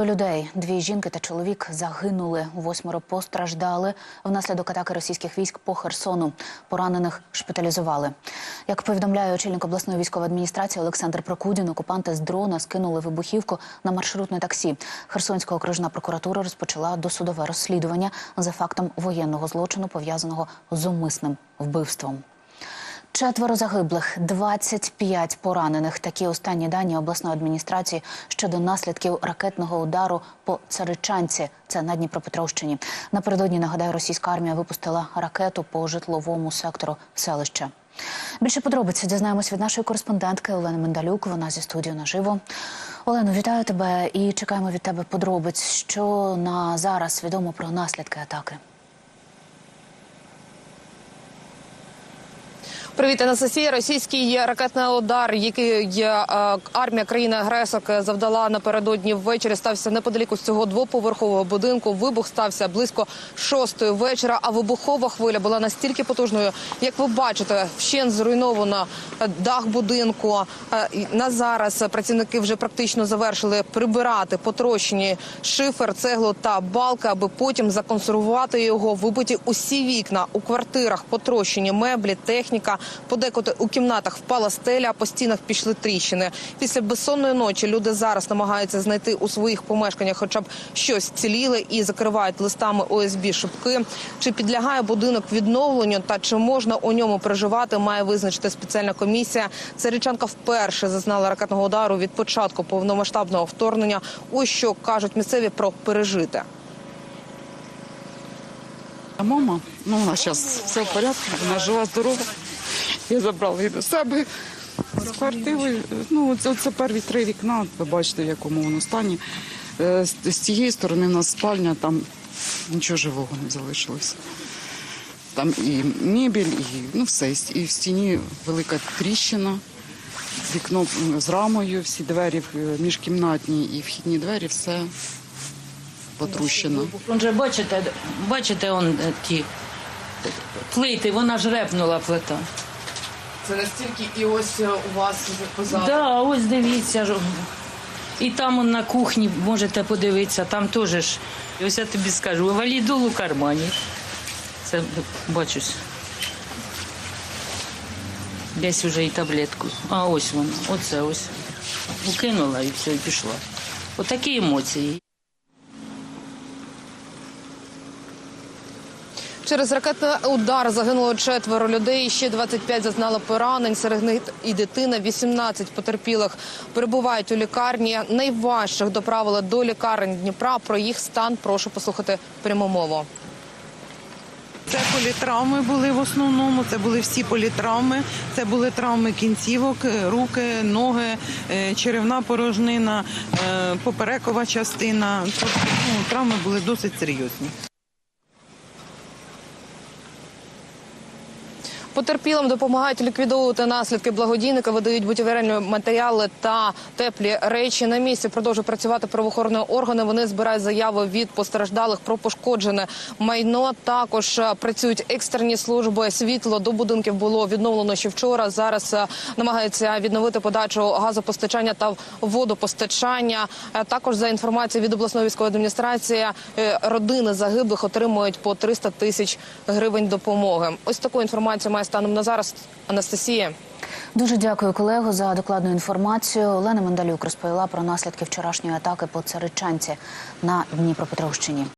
Людей, дві жінки та чоловік загинули. Восьмеро постраждали внаслідок атаки російських військ по Херсону. Поранених шпиталізували. Як повідомляє очільник обласної військової адміністрації Олександр Прокудін, окупанти з дрона скинули вибухівку на маршрутне таксі. Херсонська окружна прокуратура розпочала досудове розслідування за фактом воєнного злочину, пов'язаного з умисним вбивством. Четверо загиблих, 25 поранених. Такі останні дані обласної адміністрації щодо наслідків ракетного удару по Царичанці. Це на Дніпропетровщині. Напередодні нагадаю, російська армія випустила ракету по житловому сектору селища. Більше подробиць дізнаємось від нашої кореспондентки Олени Мендалюк. Вона зі студією наживо. Олено, вітаю тебе і чекаємо від тебе подробиць. Що на зараз відомо про наслідки атаки? Привіт, Анастасія. Російський ракетний удар, який е, армія країни-агресорки завдала напередодні ввечері, стався неподалік із цього двоповерхового будинку. Вибух стався близько шостої вечора. А вибухова хвиля була настільки потужною, як ви бачите, вщен зруйновано е, дах будинку. Е, На зараз працівники вже практично завершили прибирати потрощені шифер, цеглу та балки, аби потім законсервувати його, вибиті усі вікна у квартирах, потрощені меблі, техніка. Подекуди у кімнатах впала стеля, а по стінах пішли тріщини. Після безсонної ночі люди зараз намагаються знайти у своїх помешканнях, хоча б щось ціліле, і закривають листами ОСБ шибки. Чи підлягає будинок відновленню та чи можна у ньому проживати, має визначити спеціальна комісія. Царичанка вперше зазнала ракетного удару від початку повномасштабного вторгнення. Ось що кажуть місцеві про пережите. А мама, ну вона зараз все в порядку, вона жива, здорова. Я забрала її до себе з квартири. Ну, це, перві три вікна, ви бачите, в якому воно стані. Е, З, з цієї сторони в нас спальня, там нічого живого не залишилося. Там і мебіль, і ну все. І в стіні велика тріщина, вікно з рамою, всі двері е, міжкімнатні і вхідні двері, все потрущено. Он же бачите, бачите, он е, ті плити, вона ж репнула плита. Це настільки і ось у вас позаду. Да, ось дивіться. І там он на кухні можете подивитися, там теж ж. Ось я тобі скажу, валідол у кармані. Це бачусь. Десь вже і таблетку. А ось вона, оце ось. Укинула і все, і пішла. Отакі емоції. Через ракетний удар загинуло четверо людей. Ще 25 зазнали поранень. Серед них і дитина. 18 потерпілих перебувають у лікарні. Найважчих доправили до лікарень Дніпра. Про їх стан прошу послухати пряму мову. Це політравми були в основному. Це були всі політравми. Це були травми кінцівок, руки, ноги, е, черевна порожнина, е, поперекова частина. Тобто ну, травми були досить серйозні. Потерпілим допомагають ліквідовувати наслідки благодійника, видають будівельні матеріали та теплі речі. На місці продовжують працювати правоохоронні органи. Вони збирають заяви від постраждалих про пошкоджене майно. Також е, працюють екстрені служби. Світло до будинків було відновлено ще вчора. Зараз е, намагаються відновити подачу газопостачання та водопостачання. Е, Також за інформацією від обласної військової адміністрації, родини загиблих отримують по 300 тисяч гривень допомоги. Ось таку інформацію має станом на зараз Анастасія. Дуже дякую, колего, за докладну інформацію. Олена Мендалюк розповіла про наслідки вчорашньої атаки по Царичанці на Дніпропетровщині.